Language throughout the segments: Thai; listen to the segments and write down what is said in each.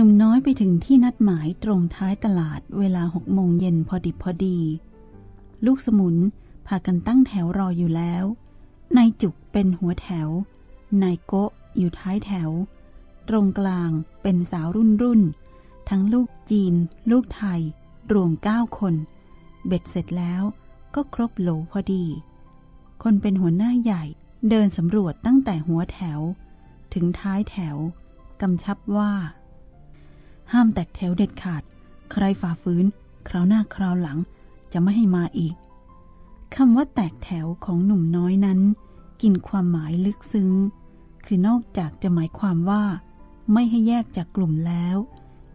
หนุ่มน้อยไปถึงที่นัดหมายตรงท้ายตลาดเวลาหกโมงเย็นพอดิบพอดี ลูกสมุนพากันตั้งแถวรออยู่แล้ว นายจุกเป็นหัวแถว นายโกะอยู่ท้ายแถว ตรงกลางเป็นสาวรุ่นรุ่น ทั้งลูกจีน ลูกไทย รวมเก้าคน เบ็ดเสร็จแล้วก็ครบโหลพอดี คนเป็นหัวหน้าใหญ่เดินสำรวจตั้งแต่หัวแถว ถึงท้ายแถว กำชับว่า ห้ามแตกแถวเด็ดขาด ใครฝ่าฝืน คราวหน้าคราวหลังจะไม่ให้มาอีกคำว่าแตกแถวของหนุ่มน้อยนั้น กินความหมายลึกซึ้ง คือนอกจากจะหมายความว่า ไม่ให้แยกจากกลุ่มแล้ว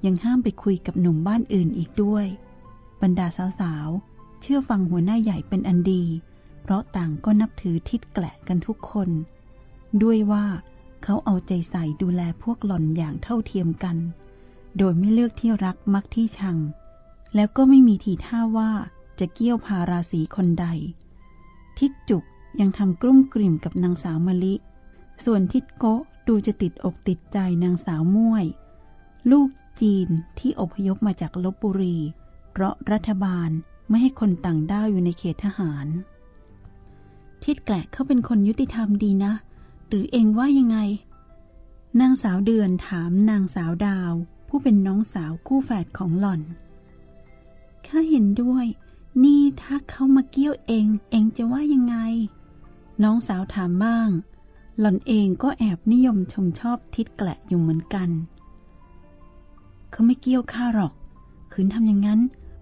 ยังห้ามไปคุยกับหนุ่มบ้านอื่นอีกด้วย บรรดาสาวๆ เชื่อฟังหัวหน้าใหญ่เป็นอันดี เพราะต่างก็นับถือทิดแกละกันทุกคน ด้วยว่าเขาเอาใจใส่ดูแลพวกหล่อนอย่างเท่าเทียมกัน โดยไม่เลือกที่รักมักที่ชัง แล้วก็ไม่มีทีท่าว่าจะเกี้ยวพาราศีคนใด ทิดจุกยังทำกลุ้มกลิ่มกับนางสาวมะลิ ส่วนทิดโกะดูจะติดอกติดใจนางสาวม่วย ลูกจีนที่อพยพมาจากลบบุรี เพราะรัฐบาลไม่ให้คนต่างด้าวอยู่ในเขตทหาร ทิดแกละเขาเป็นคนยุติธรรมดีนะ หรือเองว่ายังไง นางสาวเดือนถามนางสาวดาว ผู้เป็นน้องสาวคู่แฝดของหล่อน ข้าเห็นด้วย นี่ถ้าเขามาเกี้ยวเอง เองจะว่ายังไง น้องสาวถามบ้าง หล่อนเองก็แอบนิยมชมชอบทิดแกละอยู่เหมือนกัน เขาไม่เกี้ยวข้าหรอกคืนทำอย่างนั้น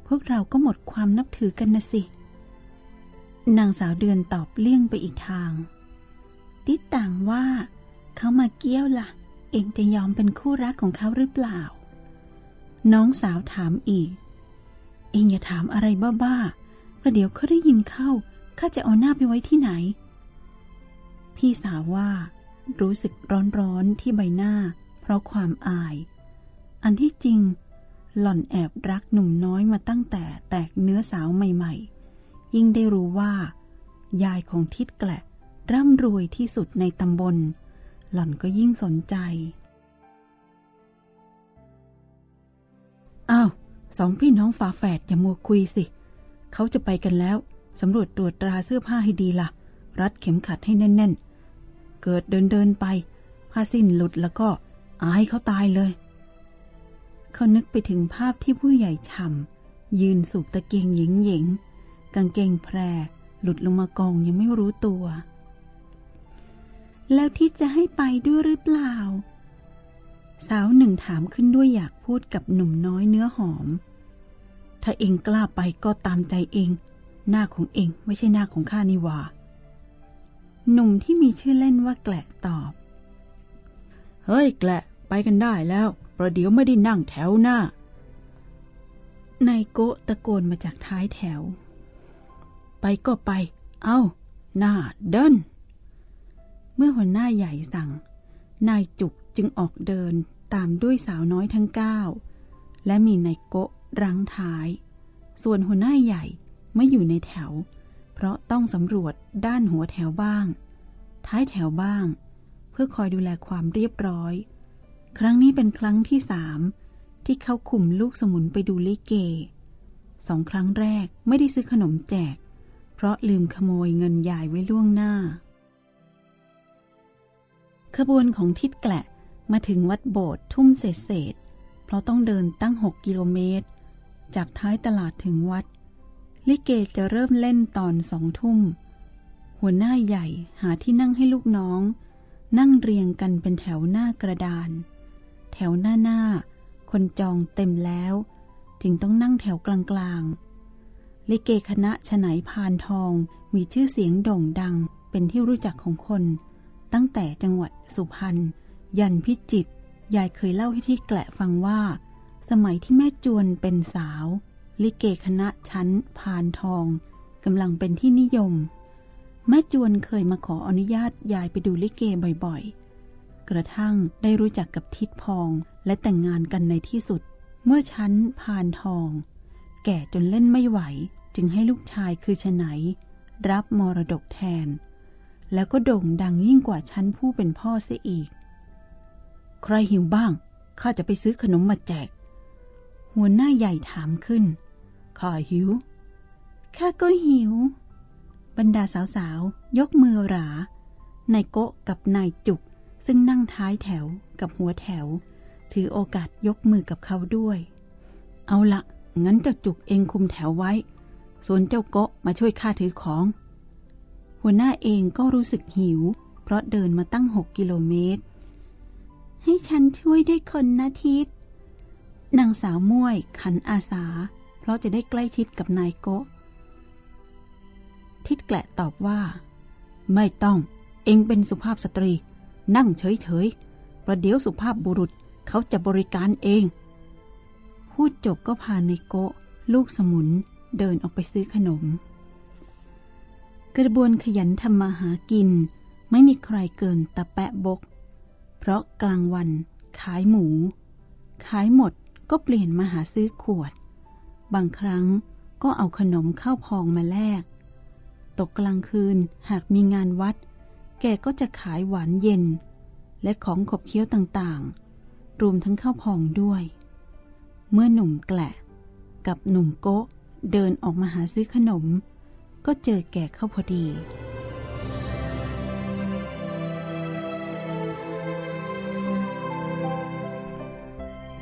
พวกเราก็หมดความนับถือกันนะสิ นางสาวเดือนตอบเลี่ยงไปอีกทาง ติดต่างว่า เขามาเกี้ยวละ่ะ เองจะยอมเป็นคู่รักของเขาหรือเปล่า น้องสาวถามอีก เองอย่าถามอะไรบ้าๆประเดี๋ยวเขาได้ยินเข้า ข้าจะเอาหน้าไปไว้ที่ไหน พี่สาวว่า รู้สึกร้อนๆที่ใบหน้า เพราะความอาย อันที่จริง หล่อนแอบรักหนุ่มน้อยมาตั้งแต่แตกเนื้อสาวใหม่ๆ ยิ่งได้รู้ว่า ยายของทิดแกละ ร่ำรวยที่สุดในตำบล หล่อนก็ยิ่งสนใจ อ้าวสองพี่น้องฝาแฝดอย่ามัวคุยสิ เขาจะไปกันแล้ว สำรวจตรวจตราเสื้อผ้าให้ดีละ่ะ รัดเข็มขัดให้แน่น ๆ เกิดเดินเดินไป ผ้าสิ้นหลุดแล้วก็อายเขาตายเลย เขานึกไปถึงภาพที่ผู้ใหญ่ช่ำยืนสูบตะเกียงหญิงหญิงกางเกงแพร หลุดลงมากองยังไม่รู้ตัว แล้วที่จะให้ไปด้วยหรือเปล่า สาวหนึ่งถามขึ้นด้วยอยากพูดกับหนุ่มน้อยเนื้อหอม ถ้าเองกล้าไปก็ตามใจเอง หน้าของเองไม่ใช่หน้าของข้านี่หว่า หนุ่มที่มีชื่อเล่นว่าแกละตอบ เฮ้ยแกละไปกันได้แล้ว ประเดี๋ยวไม่ได้นั่งแถวหน้านายโกะตะโกนมาจากท้ายแถว ไปก็ไป เอาหน้าเดิน เมื่อหัวหน้าใหญ่สั่ง นายจุก จึงออกเดินตามด้วยสาวน้อยทั้งเก้าและมีนายโกะรั้งท้าย ส่วนหัวหน้าใหญ่ไม่อยู่ในแถว เพราะต้องสำรวจด้านหัวแถวบ้าง ท้ายแถวบ้าง เพื่อคอยดูแลความเรียบร้อย ครั้งนี้เป็นครั้งที่สามที่เขาคุมลูกสมุนไปดูลิเก สองครั้งแรกไม่ได้ซื้อขนมแจก เพราะลืมขโมยเงินยายไว้ล่วงหน้า ขบวนของทิดแกละ มาถึงวัดโบสถ์ทุ่มเศษเศษ เพราะต้องเดินตั้ง 6 กิโลเมตร จากท้ายตลาดถึงวัด ลิเกจะเริ่มเล่นตอนสองทุ่ม หัวหน้าใหญ่หาที่นั่งให้ลูกน้อง นั่งเรียงกันเป็นแถวหน้ากระดาน แถวหน้าหน้า คนจองเต็มแล้ว จึงต้องนั่งแถวกลางๆ ลิเกคณะฉไนพานทองมีชื่อเสียงโด่งดังเป็นที่รู้จักของคน ตั้งแต่จังหวัดสุพรรณ ยันพิจิตยายเคยเล่าให้ที่แกละฟังว่า สมัยที่แม่จวนเป็นสาว ลิเกคณะชั้นพานทองกำลังเป็นที่นิยม แม่จวนเคยมาขออนุญาตยายไปดูลิเกบ่อยๆ กระทั่งได้รู้จักกับทิดพองและแต่งงานกันในที่สุด เมื่อชั้นพานทอง แก่จนเล่นไม่ไหว จึงให้ลูกชายคือชไหน รับมรดกแทน แล้วก็โด่งดังยิ่งกว่าชั้นผู้เป็นพ่อเสียอีก ใครหิวบ้าง ข้าจะไปซื้อขนมมาแจก หัวหน้าใหญ่ถามขึ้น ข้าหิว ข้าก็หิว บรรดาสาวๆ ยกมือหรานายโกะกับนายจุก ซึ่งนั่งท้ายแถวกับหัวแถว ถือโอกาสยกมือกับเขาด้วย เอาละงั้นเจ้าจุกเองคุมแถวไว้ ส่วนเจ้าโกะมาช่วยข้าถือของ หัวหน้าเองก็รู้สึกหิว เพราะเดินมาตั้งหกกิโลเมตร ให้ฉันช่วยด้วยคนนะทิดนางสาวม่วยขันอาสา เพราะจะได้ใกล้ชิดกับนายโกะทิดแกละตอบว่า ไม่ต้อง เองเป็นสุภาพสตรี นั่งเฉยๆ ประเดี๋ยวสุภาพบุรุษเขาจะบริการเอง พูดจบก็พาในโกะ ลูกสมุนเดินออกไปซื้อขนม กระบวนขยันทำมาหากิน ไม่มีใครเกินตะแปะบก เพราะกลางวันขายหมู ขายหมดก็เปลี่ยนมาหาซื้อขวด บางครั้งก็เอาขนมข้าวพองมาแลก ตกกลางคืนหากมีงานวัด แกก็จะขายหวานเย็น และของขบเคี้ยวต่างๆ รวมทั้งข้าวพองด้วย เมื่อหนุ่มแกละกับหนุ่มโกะเดินออกมาหาซื้อขนม ก็เจอแก่เข้าพอดี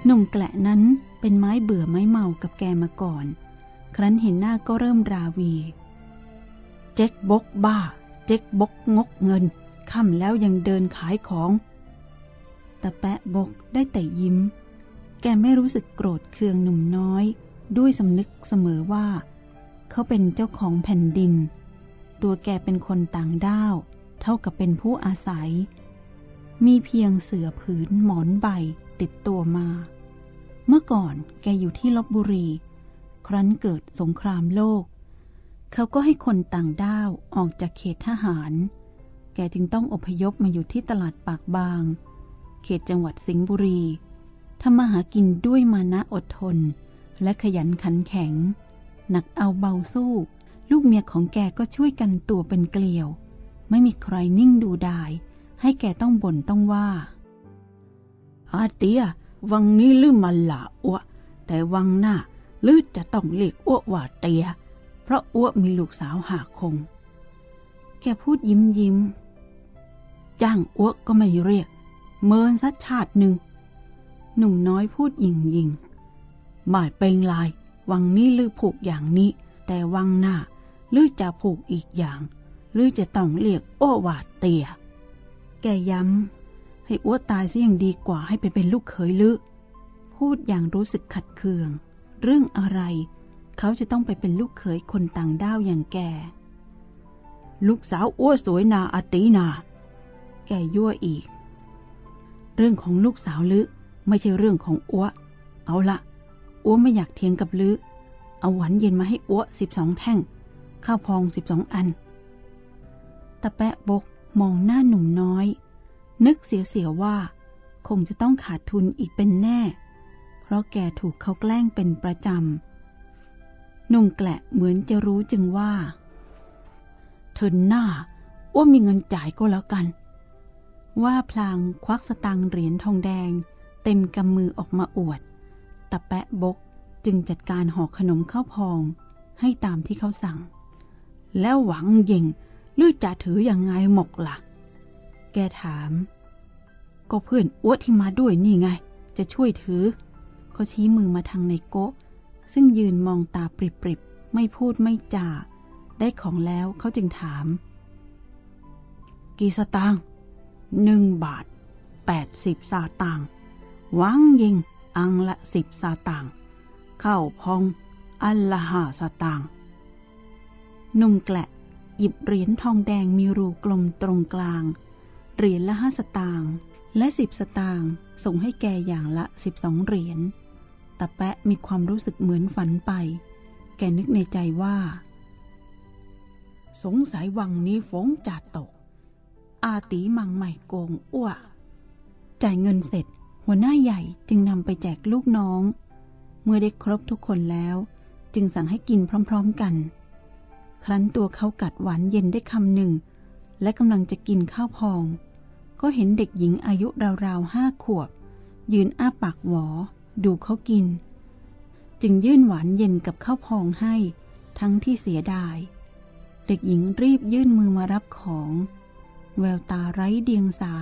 หนุ่มแกละนั้นเป็นไม้เบื่อไม้เมากับแกมาก่อน ครั้นเห็นหน้าก็เริ่มราวี เจ๊กบกบ้า เจ๊กบกงกเงินค่ำแล้วยังเดินขายของแต่แปะบกได้แต่ยิ้ม แกไม่รู้สึกโกรธเคืองหนุ่มน้อย ด้วยสำนึกเสมอว่า เขาเป็นเจ้าของแผ่นดิน ตัวแกเป็นคนต่างด้าว เท่ากับเป็นผู้อาศัย มีเพียงเสือผืนหมอนใบ ติดตัวมา เมื่อก่อนแกอยู่ที่ลบบุรี ครั้นเกิดสงครามโลก เขาก็ให้คนต่างด้าวออกจากเขตทหาร แกจึงต้องอพยพมาอยู่ที่ตลาดปากบาง เขตจังหวัดสิงห์บุรีทำมาหากินด้วยมานะอดทน และขยันขันแข็ง หนักเอาเบาสู้ ลูกเมียของแกก็ช่วยกันตัวเป็นเกลียว ไม่มีใครนิ่งดูดาย ให้แกต้องบ่นต้องว่า อาเตีย วังนี้ลืมมาหลาอ้วแต่วังหน้าลือจะต้องเรียกอ้วว่าเตีย เพราะอ้วมีลูกสาวหาคง แกพูดยิ้มยิ้ม จ้างอ้วก็ไม่เรียก เมินสัดชาติหนึ่ง หนุ่มน้อยพูดยิงยิงหมายเป็นลาย วังนี้ลือผูกอย่างนี้ แต่วังหน้าลือจะผูกอีกอย่าง ลือจะต้องเรียกอ้วว่าเตีย แกย้ำ ให้อ้วตายซะยังดีกว่าให้ไปเป็นลูกเขยลึพูดอย่างรู้สึกขัดเคือง เรื่องอะไร เขาจะต้องไปเป็นลูกเขยคนต่างด้าวอย่างแกลูกสาวอ้วสวยนาอาตีนา แกยั่วอีก เรื่องของลูกสาวลึไม่ใช่เรื่องของอ้วเอาละอ้วไม่อยากเถียงกับลึเอาหวานเย็นมาให้อ้วสิบสองแท่ง ข้าวพองสิบสองอันตะแปะบกมองหน้าหนุ่มน้อย นึกเสียวๆว่า คงจะต้องขาดทุนอีกเป็นแน่ เพราะแกถูกเขาแกล้งเป็นประจำหนุ่มแกละเหมือนจะรู้จึงว่าเถินหน้าอ้วมีเงินจ่ายก็แล้วกัน ว่าพลางควักสตังค์เหรียญทองแดง เต็มกำมือออกมาอวดตะแปะบกจึงจัดการห่อขนมข้าวพอง ให้ตามที่เขาสั่ง แล้วหวังยิงลือจะถืออย่างไงหมกละ่ะ แกถาม ก็เพื่อนอ้วที่มาด้วยนี่ไง จะช่วยถือ เขาชี้มือมาทางในโกะซึ่งยืนมองตาปริบๆ ไม่พูดไม่จา ได้ของแล้วเขาจึงถาม กี่สตางค์หนึ่งบาทแปดสิบสาตางค์วังยิง อังละสิบสาตางค์เข้าพอง อันละห้าสตางค์นุ่มแกละหยิบเหรียญทองแดงมีรูกลมตรงกลาง เหรียญละห้าสตางค์และสิบสตางค์ส่งให้แกอย่างละสิบสองเหรียญตาแปะมีความรู้สึกเหมือนฝันไป แกนึกในใจว่า สงสัยวังนี้ฝงจัดตก อาตีมังใหม่โกงอ้วจ่ายเงินเสร็จ หัวหน้าใหญ่จึงนำไปแจกลูกน้อง เมื่อได้ครบทุกคนแล้ว จึงสั่งให้กินพร้อมๆกัน ครั้นตัวเขากัดหวานเย็นได้คำหนึ่ง และกำลังจะกินข้าวพอง ก็เห็นเด็กหญิงอายุราวๆห้าขวบ ยืนอ้าปากหวอ ดูเขากิน จึงยื่นหวานเย็นกับข้าวพองให้ ทั้งที่เสียดาย เด็กหญิงรีบยื่นมือมารับของ แววตาไร้เดียงสา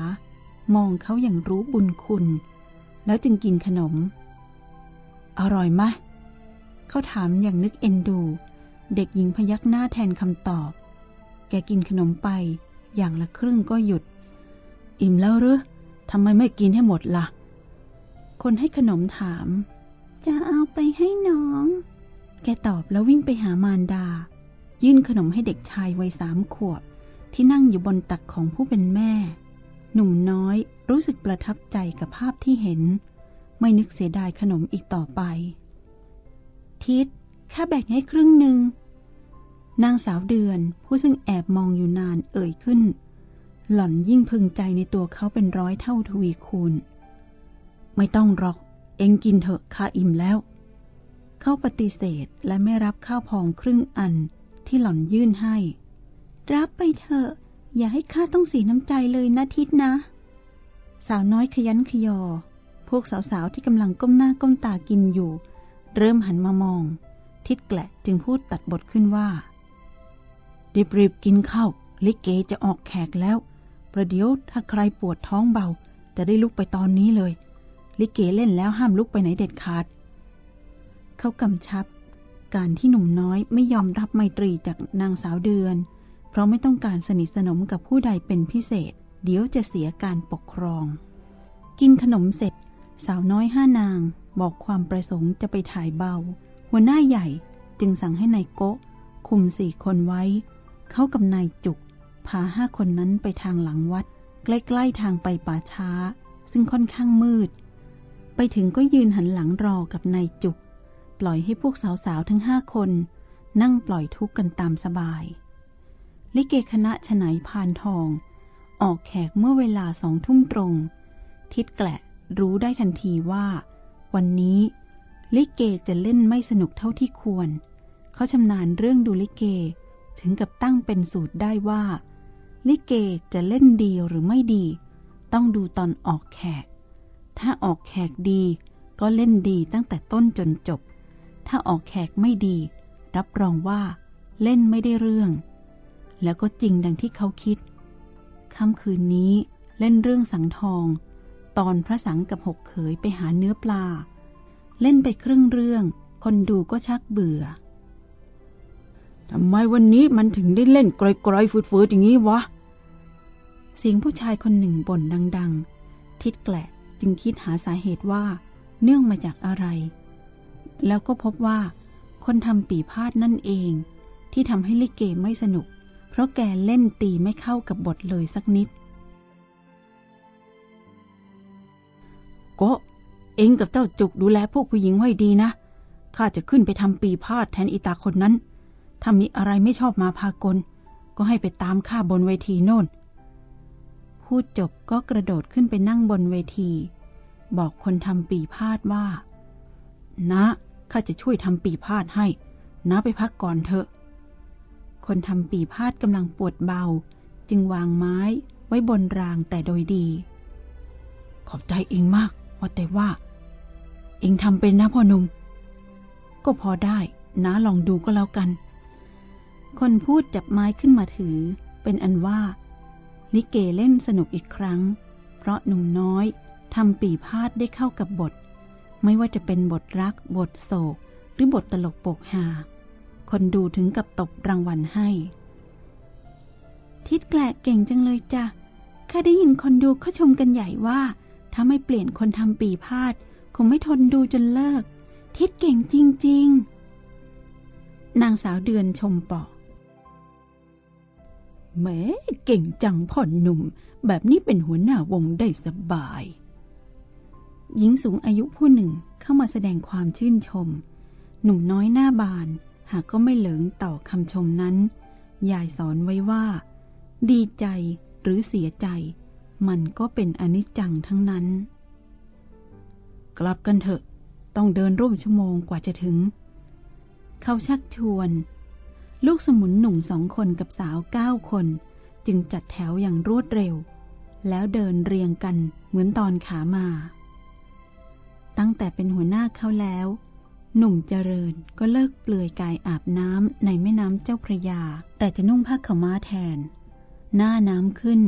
มองเขาอย่างรู้บุญคุณ แล้วจึงกินขนม อร่อยไหมเขาถามอย่างนึกเอ็นดู เด็กหญิงพยักหน้าแทนคำตอบ แกกินขนมไปอย่างละครึ่งก็หยุด อิ่มแล้วหรือทำไมไม่กินให้หมดละ่ะ คนให้ขนมถาม จะเอาไปให้น้อง แกตอบแล้ววิ่งไปหามารดา ยื่นขนมให้เด็กชายวัยสามขวบ ที่นั่งอยู่บนตักของผู้เป็นแม่ หนุ่มน้อยรู้สึกประทับใจกับภาพที่เห็น ไม่นึกเสียดายขนมอีกต่อไป ทิศข้าแบ่งให้ครึ่งหนึ่งนางสาวเดือนผู้ซึ่งแอบมองอยู่นานเอ่ยขึ้น หล่อนยิ่งพึงใจในตัวเขาเป็นร้อยเท่าทวีคูณ ไม่ต้องหรอก เองกินเถอะข้าอิ่มแล้ว เขาปฏิเสธและไม่รับข้าวพองครึ่งอันที่หล่อนยื่นให้ รับไปเถอะ อย่าให้ข้าต้องเสียน้ำใจเลยนะทิศนะ สาวน้อยขยันขยอ พวกสาวๆที่กำลังก้มหน้าก้มตากินอยู่ เริ่มหันมามอง ทิดแกละจึงพูดตัดบทขึ้นว่ารีบๆกินข้าวลิเกจะออกแขกแล้ว ประเดี๋ยวถ้าใครปวดท้องเบา จะได้ลุกไปตอนนี้เลย ลิเกเล่นแล้วห้ามลุกไปไหนเด็ดขาด เขากำชับ การที่หนุ่มน้อยไม่ยอมรับไมตรีจากนางสาวเดือน เพราะไม่ต้องการสนิทสนมกับผู้ใดเป็นพิเศษ เดี๋ยวจะเสียการปกครอง กินขนมเสร็จ สาวน้อยห้านางบอกความประสงค์จะไปถ่ายเบา หัวหน้าใหญ่จึงสั่งให้นายโกะคุมสี่คนไว้ เขากับนายจุก พาห้าคนนั้นไปทางหลังวัด ใกล้ๆทางไปป่าช้า ซึ่งค่อนข้างมืด ไปถึงก็ยืนหันหลังรอกับนายจุก ปล่อยให้พวกสาวๆทั้งห้าคน นั่งปล่อยทุกข์กันตามสบาย ลิเกคณะฉไนพานทอง ออกแขกเมื่อเวลาสองทุ่มตรง ทิดแกละรู้ได้ทันทีว่า วันนี้ลิเกจะเล่นไม่สนุกเท่าที่ควร เขาชำนาญเรื่องดูลิเก ถึงกับตั้งเป็นสูตรได้ว่า ลิเกจะเล่นดีหรือไม่ดี ต้องดูตอนออกแขก ถ้าออกแขกดีก็เล่นดีตั้งแต่ต้นจนจบ ถ้าออกแขกไม่ดี รับรองว่า เล่นไม่ได้เรื่อง แล้วก็จริงดังที่เขาคิดค่ำคืนนี้เล่นเรื่องสังทอง ตอนพระสังกับหกเขยไปหาเนื้อปลา เล่นไปครึ่งเรื่อง คนดูก็ชักเบื่อทำไมวันนี้มันถึงได้เล่นกรอยๆฟืดๆอย่างนี้วะ เสียงผู้ชายคนหนึ่งบ่นดัง ๆ ทิดแกละจึงคิดหาสาเหตุว่า เนื่องมาจากอะไร แล้วก็พบว่า คนทำปีพาดนั่นเอง ที่ทำให้ลิเกไม่สนุก เพราะแกเล่นตีไม่เข้ากับบทเลยสักนิดก็เองกับเจ้าจุกดูแลพวกผู้หญิงไว้ดีนะ ข้าจะขึ้นไปทำปีพาดแทนอีตาคนนั้น ถ้ามีอะไรไม่ชอบมาพากล ก็ให้ไปตามข้าบนเวทีโน่น พูดจบก็กระโดดขึ้นไปนั่งบนเวที บอกคนทำปีพาดว่านะข้าจะช่วยทำปีพาดให้นะไปพักก่อนเถอะ คนทำปีพาดกำลังปวดเบา จึงวางไม้ไว้บนรางแต่โดยดี ขอบใจเองมากว่าแต่ว่า เองทำเป็นนะพ่อหนุ่มก็พอได้นะลองดูก็แล้วกัน คนพูดจับไม้ขึ้นมาถือ เป็นอันว่า ลิเกเล่นสนุกอีกครั้ง เพราะหนุ่มน้อยทำปีพาดได้เข้ากับบท ไม่ว่าจะเป็นบทรัก บทโศก หรือบทตลกโปกฮาคนดูถึงกับตบรางวัลให้ ทิดแกละเก่งจังเลยจ้ะข้าได้ยินคนดูเขาชมกันใหญ่ว่า ถ้าไม่เปลี่ยนคนทำปีพาดคงไม่ทนดูจนเลิก ทิดเก่งจริง ๆ นางสาวเดือนชมปอ แหม้เก่งจังพ่อนหนุ่ม แบบนี้เป็นหัวหน้าวงได้สบาย หญิงสูงอายุผู้หนึ่งเข้ามาแสดงความชื่นชม หนุ่มน้อยหน้าบาน หากก็ไม่เหลิงต่อคำชมนั้น ยายสอนไว้ว่า ดีใจหรือเสียใจ มันก็เป็นอนิจจังทั้งนั้น กลับกันเถอะ ต้องเดินร่วมชั่วโมงกว่าจะถึง เขาชักชวน ลูกสมุนหนุ่มสองคนกับสาวเก้าคน จึงจัดแถวอย่างรวดเร็ว แล้วเดินเรียงกันเหมือนตอนขามา ตั้งแต่เป็นหัวหน้าเขาแล้ว หนุ่มเจริญก็เลิกเปลือยกายอาบน้ำในแม่น้ำเจ้าพระยา แต่จะนุ่งผ้าขาวม้าแทน หน้าน้ำขึ้น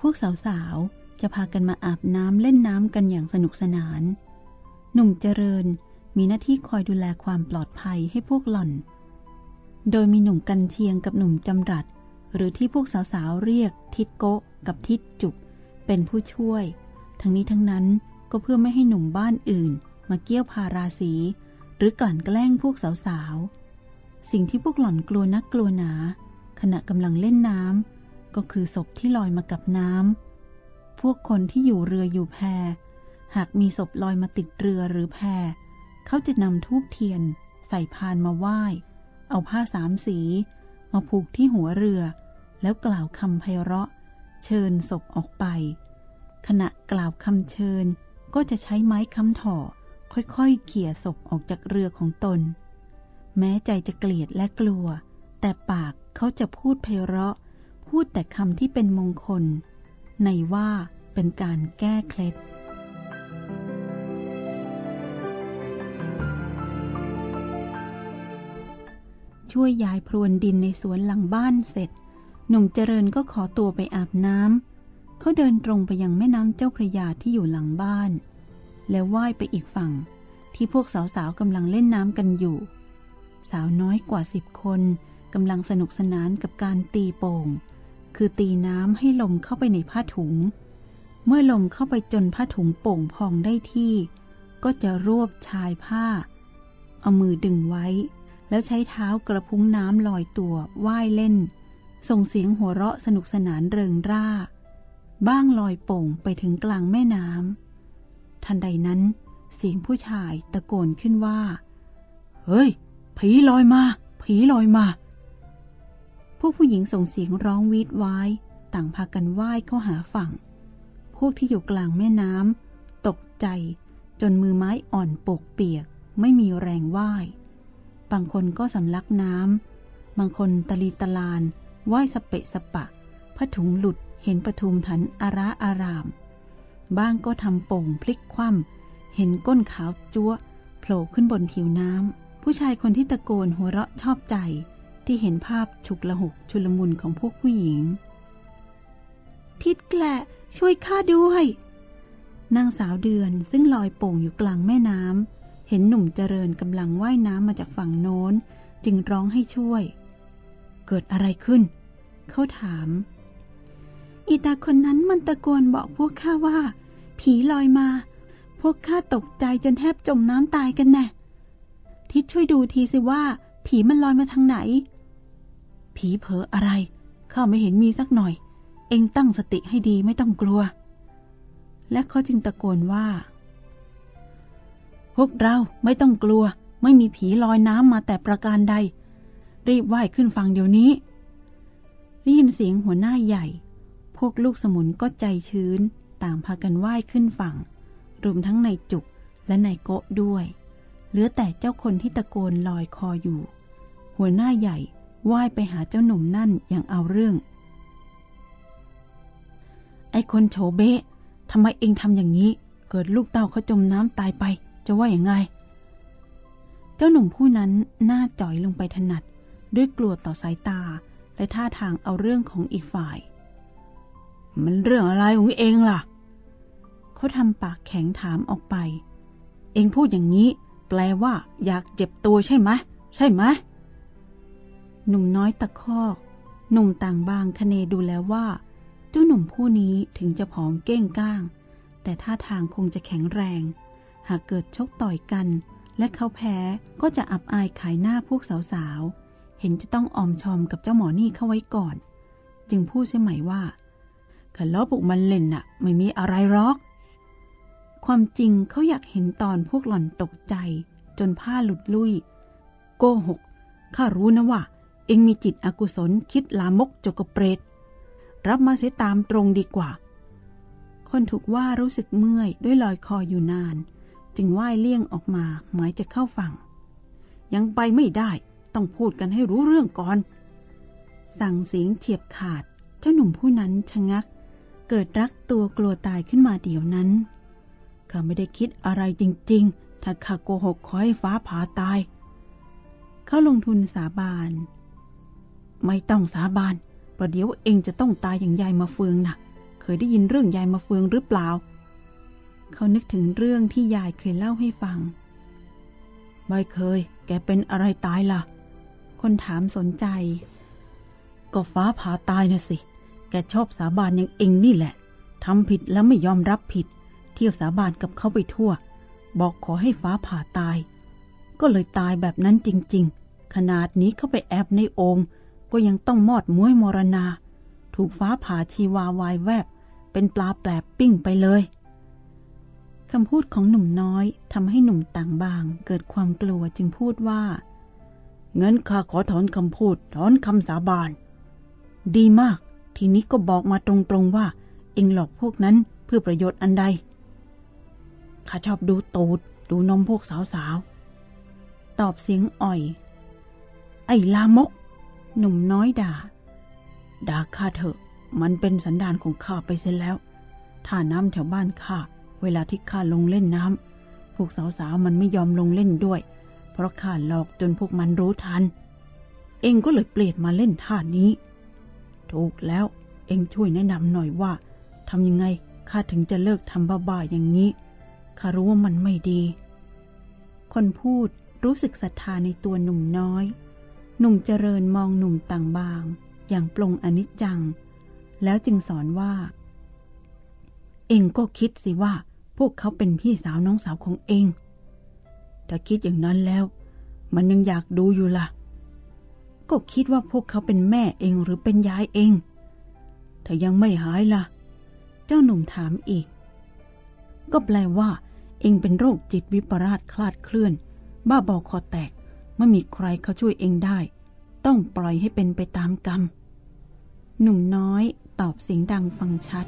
พวกสาวๆจะพากันมาอาบน้ำเล่นน้ำกันอย่างสนุกสนาน หนุ่มเจริญมีหน้าที่คอยดูแลความปลอดภัยให้พวกหล่อน โดยมีหนุ่มกันเชียงกับหนุ่มจำรัด หรือที่พวกสาวๆเรียกทิดโกะกับทิดจุก เป็นผู้ช่วย ทั้งนี้ทั้งนั้นก็เพื่อไม่ให้หนุ่มบ้านอื่น มาเกี้ยวพาราศีหรือกลั่นแกล้งพวกสาวๆ สิ่งที่พวกหล่อนกลัวนักกลัวหนา ขณะกำลังเล่นน้ำก็คือศพที่ลอยมากับน้ำพวกคนที่อยู่เรืออยู่แพ หากมีศพลอยมาติดเรือหรือแพ เขาจะนำทูบเทียน ใส่พานมาไหว้ เอาผ้าสามสี มาผูกที่หัวเรือ แล้วกล่าวคำไพเราะ เชิญศพออกไป ขณะกล่าวคำเชิญก็จะใช้ไม้ค้ำถ่อ ค่อยๆเขี่ยศพออกจากเรือของตน แม้ใจจะเกลียดและกลัว แต่ปากเขาจะพูดไพเราะ พูดแต่คำที่เป็นมงคล ในว่าเป็นการแก้เคล็ด ช่วยยายพรวนดินในสวนหลังบ้านเสร็จ หนุ่มเจริญก็ขอตัวไปอาบน้ำเขาเดินตรงไปยังแม่น้ำเจ้าพระยาที่อยู่หลังบ้าน แล้วว่ายไปอีกฝั่งที่พวกสาวๆกำลังเล่นน้ำกันอยู่ สาวน้อยกว่าสิบคนกำลังสนุกสนานกับการตีโป่ง คือตีน้ำให้ลมเข้าไปในผ้าถุง เมื่อลมเข้าไปจนผ้าถุงโป่งพองได้ที่ ก็จะรวบชายผ้า เอามือดึงไว้ แล้วใช้เท้ากระพุ้งน้ำลอยตัวว่ายเล่น ส่งเสียงหัวเราะสนุกสนานเริงร่า บ้างลอยโป่งไปถึงกลางแม่น้ำทันใดนั้น เสียงผู้ชายตะโกนขึ้นว่า เฮ้ย ผีลอยมา ผีลอยมา พวกผู้หญิงส่งเสียงร้องวีดวายต่างพากันว่ายเข้าหาฝั่ง พวกที่อยู่กลางแม่น้ำตกใจจนมือไม้อ่อนปกเปียกไม่มีแรงว่าย บางคนก็สำลักน้ำ บางคนตะลีตะลานว่ายสเปะสปะผ้าถุงหลุดเห็นปทุมทันอาราอาราม บ้างก็ทำโป่งพลิกคว่ำเห็นก้นขาวจั๊วโผล่ขึ้นบนผิวน้ำ ผู้ชายคนที่ตะโกนหัวเราะชอบใจ ที่เห็นภาพฉุกละหุกชุลมุนของพวกผู้หญิง ทิดแกละช่วยข้าด้วย นางสาวเดือนซึ่งลอยโป่งอยู่กลางแม่น้ำ เห็นหนุ่มเจริญกำลังว่ายน้ำมาจากฝั่งโน้น จึงร้องให้ช่วย เกิดอะไรขึ้น เขาถาม อีตาคนนั้นมันตะโกนบอกพวกข้าว่า ผีลอยมา พวกข้าตกใจจนแทบจมน้ำตายกันแน่ทิศช่วยดูทีสิว่า ผีมันลอยมาทางไหน ผีเผลออะไรข้าไม่เห็นมีสักหน่อย เองตั้งสติให้ดีไม่ต้องกลัว และเขาจึงตะโกนว่า พวกเราไม่ต้องกลัว ไม่มีผีลอยน้ำมาแต่ประการใด รีบว่ายขึ้นฝั่งเดี๋ยวนี้ ได้ยินเสียงหัวหน้าใหญ่ พวกลูกสมุนก็ใจชื้น ต่างพากันว่ายขึ้นฝั่ง รวมทั้งนายจุกและนายโกะด้วย เหลือแต่เจ้าคนที่ตะโกนลอยคออยู่ หัวหน้าใหญ่ว่ายไปหาเจ้าหนุ่มนั่นอย่างเอาเรื่อง ไอ้คนโฉเบะทำไมเองทำอย่างนี้ เกิดลูกเต้าเขาจมน้ำตายไป จะว่าอย่างไง เจ้าหนุ่มผู้นั้นหน้าจ่อยลงไปถนัด ด้วยกลัวต่อสายตาและท่าทางเอาเรื่องของอีกฝ่าย มันเรื่องอะไรของเองล่ะ เขาทำปากแข็งถามออกไป เองพูดอย่างนี้ แปลว่า อยากเจ็บตัวใช่ไหมใช่ไหมหนุ่มน้อยตะคอกหนุ่มต่างบางคเนดูแล้วว่า เจ้าหนุ่มผู้นี้ถึงจะผอมเก้งก้าง แต่ท่าทางคงจะแข็งแรง หากเกิดชกต่อยกัน และเขาแพ้ก็จะอับอายขายหน้าพวกสาวๆ เห็นจะต้องออมชอมกับเจ้าหมอนี่เข้าไว้ก่อน จึงพูดเสียใหม่ว่าขันล้อปุกมันเล่นน่ะ ไม่มีอะไรหรอก ความจริงเขาอยากเห็นตอนพวกหล่อนตกใจ จนผ้าหลุดลุ่ยโกหกข้ารู้นะว่า เองมีจิตอกุศลคิดลามกจกเปรตรับมาเสียตามตรงดีกว่า คนถูกว่ารู้สึกเมื่อยด้วยลอยคออยู่นาน จึงว่ายเลี่ยงออกมาหมายจะเข้าฝั่ง ยังไปไม่ได้ต้องพูดกันให้รู้เรื่องก่อน สั่งเสียงเฉียบขาด เจ้าหนุ่มผู้นั้นชะงัก เกิดรักตัวกลัวตายขึ้นมาเดี๋ยวนั้นข้าไม่ได้คิดอะไรจริง ๆ ถ้าข้าโกหกขอให้ฟ้าผ่าตาย เขาลงทุนสาบาน ไม่ต้องสาบานประเดี๋ยวเองจะต้องตายอย่างยายมาเฟืองน่ะ เคยได้ยินเรื่องยายมาเฟืองหรือเปล่า เขานึกถึงเรื่องที่ยายเคยเล่าให้ฟัง ไม่เคย แกเป็นอะไรตายล่ะ คนถามสนใจ ก็ฟ้าผ่าตายนะสิ แกชอบสาบานอย่างเองนี่แหละ ทำผิดแล้วไม่ยอมรับผิด เที่ยวสาบานกับเขาไปทั่ว บอกขอให้ฟ้าผ่าตาย ก็เลยตายแบบนั้นจริง ๆ ขนาดนี้เข้าไปแอบในโองค์ก็ยังต้องมอดม้วยมรณา ถูกฟ้าผ่าชีวาวายแวบ เป็นปลาแปลบปิ้งไปเลย คำพูดของหนุ่มน้อยทำให้หนุ่มต่างบางเกิดความกลัวจึงพูดว่า เงั้นข้าขอถอนคำพูด ถอนคำสาบาน ดีมาก ทีนี้ก็บอกมาตรงๆว่า เองหลอกพวกนั้นเพื่อประโยชน์อันใด ข้าชอบดูตูด ดูนมพวกสาวๆ ตอบเสียงอ่อย ไอ้ลามก หนุ่มน้อยด่า ด่าข้าเถอะ มันเป็นสันดานของข้าไปเสียแล้วท่าน้ำแถวบ้านข้า เวลาที่ข้าลงเล่นน้ำพวกสาวๆมันไม่ยอมลงเล่นด้วย เพราะข้าหลอกจนพวกมันรู้ทัน เองก็เลยเปลี่ยนมาเล่นท่านี้ ถูกแล้วเองช่วยแนะนำหน่อยว่าทำยังไงข้าถึงจะเลิกทำบ้าๆอย่างนี้ข้ารู้ว่ามันไม่ดี คนพูดรู้สึกศรัทธาในตัวหนุ่มน้อย หนุ่มเจริญมองหนุ่มต่างบาง อย่างปลงอนิจจัง แล้วจึงสอนว่า เองก็คิดสิว่า พวกเขาเป็นพี่สาวน้องสาวของเอง ถ้าคิดอย่างนั้นแล้ว มันยังอยากดูอยู่ล่ะ ก็คิดว่าพวกเขาเป็นแม่เองหรือเป็นยายเอง ถ้ายังไม่หายล่ะ เจ้าหนุ่มถามอีก ก็แปลว่า เองเป็นโรคจิตวิปราชคลาดเคลื่อน บ้าบอคอแตก ไม่มีใครเขาช่วยเองได้ ต้องปล่อยให้เป็นไปตามกรรม หนุ่มน้อยตอบเสียงดังฟังชัด